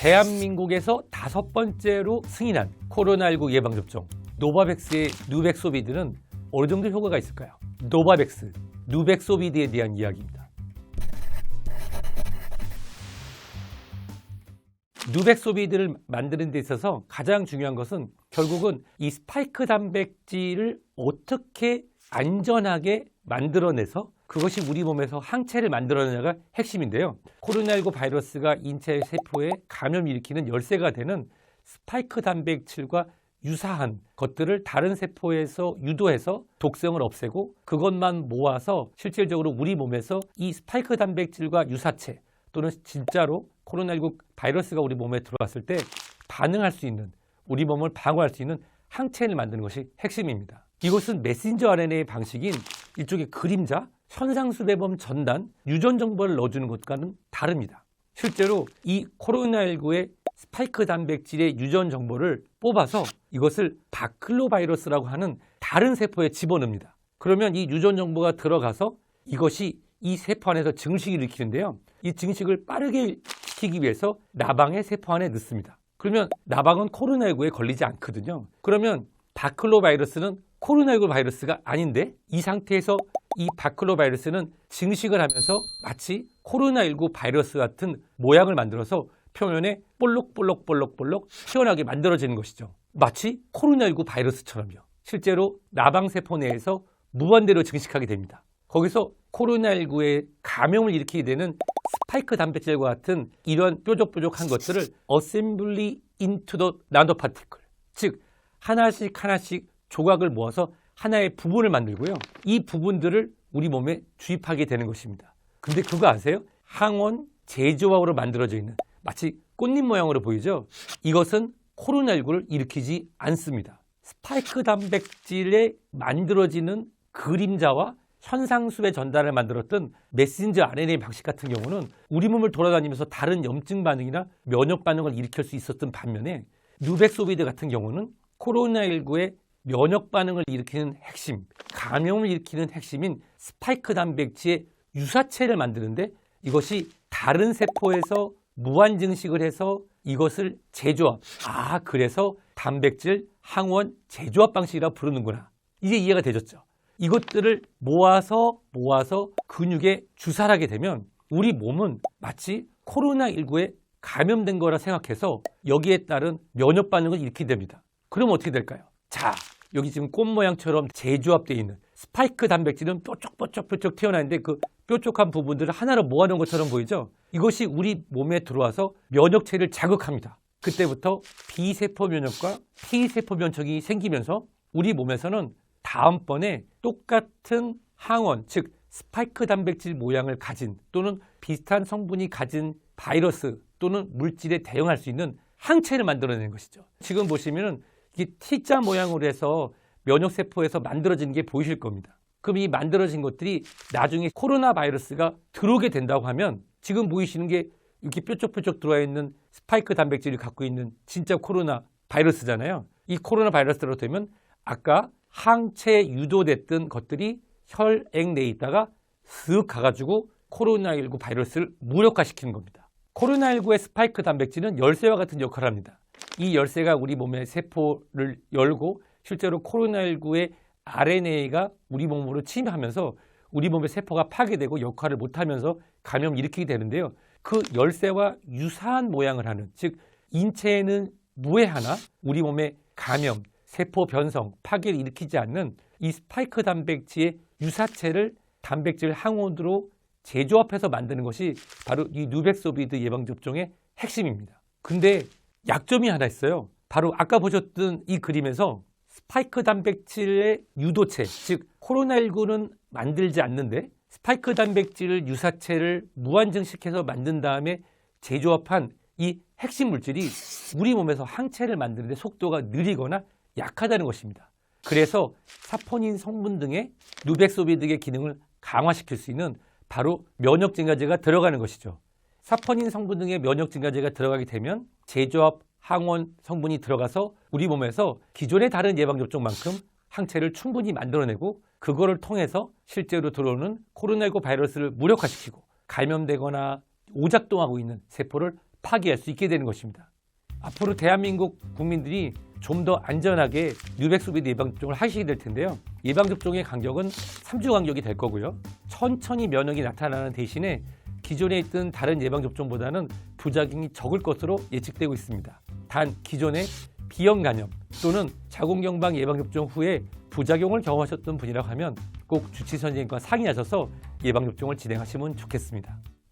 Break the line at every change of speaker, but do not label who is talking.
대한민국에서 다섯 번째로 승인한 코로나19 예방접종 노바백스의 누백소비드는 어느 정도 효과가 있을까요? 노바백스, 누백소비드에 대한 이야기입니다. 누백소비드를 만드는 데 있어서 가장 중요한 것은 결국은 이 스파이크 단백질을 어떻게 안전하게 만들어내서 그것이 우리 몸에서 항체를 만들어내냐가 핵심인데요. 코로나19 바이러스가 인체 세포에 감염 일으키는 열쇠가 되는 스파이크 단백질과 유사한 것들을 다른 세포에서 유도해서 독성을 없애고 그것만 모아서 실질적으로 우리 몸에서 이 스파이크 단백질과 유사체 또는 진짜로 코로나19 바이러스가 우리 몸에 들어왔을 때 반응할 수 있는 우리 몸을 방어할 수 있는 항체를 만드는 것이 핵심입니다. 이것은 메신저 RNA 방식인 일종의 그림자, 현상수배범 전단, 유전 정보를 넣어주는 것과는 다릅니다. 실제로 이 코로나19의 스파이크 단백질의 유전 정보를 뽑아서 이것을 바클로바이러스라고 하는 다른 세포에 집어넣습니다. 그러면 이 유전 정보가 들어가서 이것이 이 세포 안에서 증식을 일으키는데요. 이 증식을 빠르게 시키기 위해서 나방의 세포 안에 넣습니다. 그러면 나방은 코로나19에 걸리지 않거든요. 그러면 바클로바이러스는 코로나19 바이러스가 아닌데 이 상태에서 이 바클로 바이러스는 증식을 하면서 마치 코로나19 바이러스 같은 모양을 만들어서 표면에 볼록볼록볼록볼록 튀어나게 만들어지는 것이죠. 마치 코로나19 바이러스처럼요. 실제로 나방세포 내에서 무한대로 증식하게 됩니다. 거기서 코로나19의 감염을 일으키게 되는 스파이크 단백질과 같은 이런 뾰족뾰족한 것들을 어셈블리 인투 더 나노 파티클 즉 하나씩 하나씩 조각을 모아서 하나의 부분을 만들고요. 이 부분들을 우리 몸에 주입하게 되는 것입니다. 근데 그거 아세요? 항원 제조합으로 만들어져 있는 마치 꽃잎 모양으로 보이죠? 이것은 코로나19를 일으키지 않습니다. 스파이크 단백질에 만들어지는 그림자와 현상수의 전달을 만들었던 메신저 RNA 방식 같은 경우는 우리 몸을 돌아다니면서 다른 염증 반응이나 면역 반응을 일으킬 수 있었던 반면에 누백소비드 같은 경우는 코로나19의 면역 반응을 일으키는 핵심, 감염을 일으키는 핵심인 스파이크 단백질의 유사체를 만드는데 이것이 다른 세포에서 무한 증식을 해서 이것을 제조합. 아, 그래서 단백질 항원 제조합 방식이라 부르는구나. 이제 이해가 되셨죠? 이것들을 모아서 모아서 근육에 주사를 하게 되면 우리 몸은 마치 코로나19에 감염된 거라 생각해서 여기에 따른 면역 반응을 일으키게 됩니다. 그럼 어떻게 될까요? 자, 여기 지금 꽃 모양처럼 재조합되어 있는 스파이크 단백질은 뾰족뾰족뾰족 튀어나왔는데 그 뾰족한 부분들을 하나로 모아놓은 것처럼 보이죠? 이것이 우리 몸에 들어와서 면역체를 자극합니다. 그때부터 B세포 면역과 T세포 면역이 생기면서 우리 몸에서는 다음번에 똑같은 항원, 즉 스파이크 단백질 모양을 가진 또는 비슷한 성분이 가진 바이러스 또는 물질에 대응할 수 있는 항체를 만들어내는 것이죠. 지금 보시면은 이게 T자 모양으로 해서 면역세포에서 만들어진 게 보이실 겁니다. 그럼 이 만들어진 것들이 나중에 코로나 바이러스가 들어오게 된다고 하면 지금 보이시는 게 이렇게 뾰족뾰족 들어와 있는 스파이크 단백질을 갖고 있는 진짜 코로나 바이러스잖아요. 이 코로나 바이러스로 되면 아까 항체 유도됐던 것들이 혈액 내에 있다가 쓱 가가지고 코로나19 바이러스를 무력화시키는 겁니다. 코로나19의 스파이크 단백질은 열쇠와 같은 역할을 합니다. 이 열쇠가 우리 몸의 세포를 열고 실제로 코로나19의 RNA가 우리 몸으로 침입하면서 우리 몸의 세포가 파괴되고 역할을 못하면서 감염을 일으키게 되는데요. 그 열쇠와 유사한 모양을 하는 즉 인체에는 무해하나 우리 몸의 감염, 세포 변성, 파괴를 일으키지 않는 이 스파이크 단백질의 유사체를 단백질 항원으로 제조합해서 만드는 것이 바로 이 누백소비드 예방접종의 핵심입니다. 근데 약점이 하나 있어요. 바로 아까 보셨던 이 그림에서 스파이크 단백질의 유도체, 즉 코로나19는 만들지 않는데 스파이크 단백질 유사체를 무한 증식해서 만든 다음에 제조합한 이 핵심 물질이 우리 몸에서 항체를 만드는데 속도가 느리거나 약하다는 것입니다. 그래서 사포닌 성분 등의 누백소비드의 기능을 강화시킬 수 있는 바로 면역 증가제가 들어가는 것이죠. 사포닌 성분 등의 면역 증가제가 들어가게 되면 제조합 항원 성분이 들어가서 우리 몸에서 기존의 다른 예방접종만큼 항체를 충분히 만들어내고 그거를 통해서 실제로 들어오는 코로나19 바이러스를 무력화시키고 감염되거나 오작동하고 있는 세포를 파기할 수 있게 되는 것입니다. 앞으로 대한민국 국민들이 좀 더 안전하게 뉴백소비드 예방접종을 하시게 될 텐데요. 예방접종의 간격은 3주 간격이 될 거고요. 천천히 면역이 나타나는 대신에 기존에 있던 다른 예방접종보다는 부작용이 적을 것으로 예측되고 있습니다. 단 기존의 비형 간염 또는 자궁경방 예방접종 후에 부작용을 경험하셨던 분이라고 하면 꼭 주치선생님과 상의하셔서 예방접종을 진행하시면 좋겠습니다.